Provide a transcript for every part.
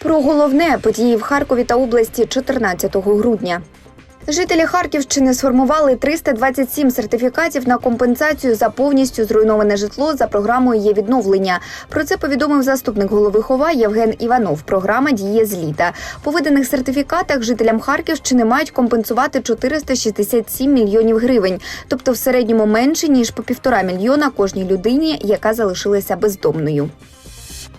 Про головне події в Харкові та області 14 грудня. Жителі Харківщини сформували 327 сертифікатів на компенсацію за повністю зруйноване житло за програмою є відновлення. Про це повідомив заступник голови Хова Євген Іванов. Програма діє з літа. По виданих сертифікатах жителям Харківщини мають компенсувати 467 мільйонів гривень, тобто в середньому менше ніж по півтора мільйона кожній людині, яка залишилася бездомною.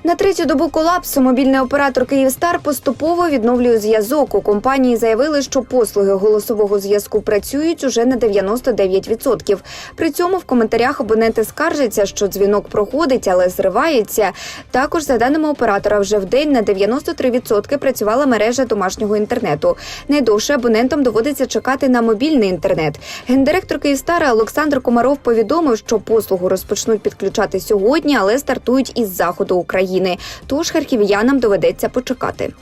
На третю добу колапсу мобільний оператор Київстар поступово відновлює зв'язок. У компанії заявили, що послуги голосового зв'язку працюють уже на 99%. При цьому в коментарях абоненти скаржаться, що дзвінок проходить, але зривається. Також, за даними оператора, вже в день на 93% працювала мережа домашнього інтернету. Найдовше абонентам доводиться чекати на мобільний інтернет. Гендиректор Київстара Олександр Комаров повідомив, що послугу розпочнуть підключати сьогодні, але стартують із заходу України. Тож харків'янам доведеться почекати.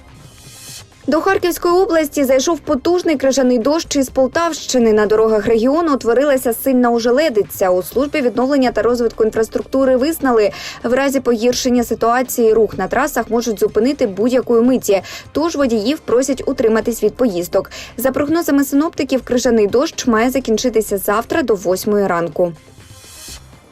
До Харківської області зайшов потужний крижаний дощ із Полтавщини. На дорогах регіону утворилася сильна ожеледиця. У службі відновлення та розвитку інфраструктури визнали, в разі погіршення ситуації рух на трасах можуть зупинити будь-якої миті. Тож водіїв просять утриматись від поїздок. За прогнозами синоптиків, крижаний дощ має закінчитися завтра до 8 ранку.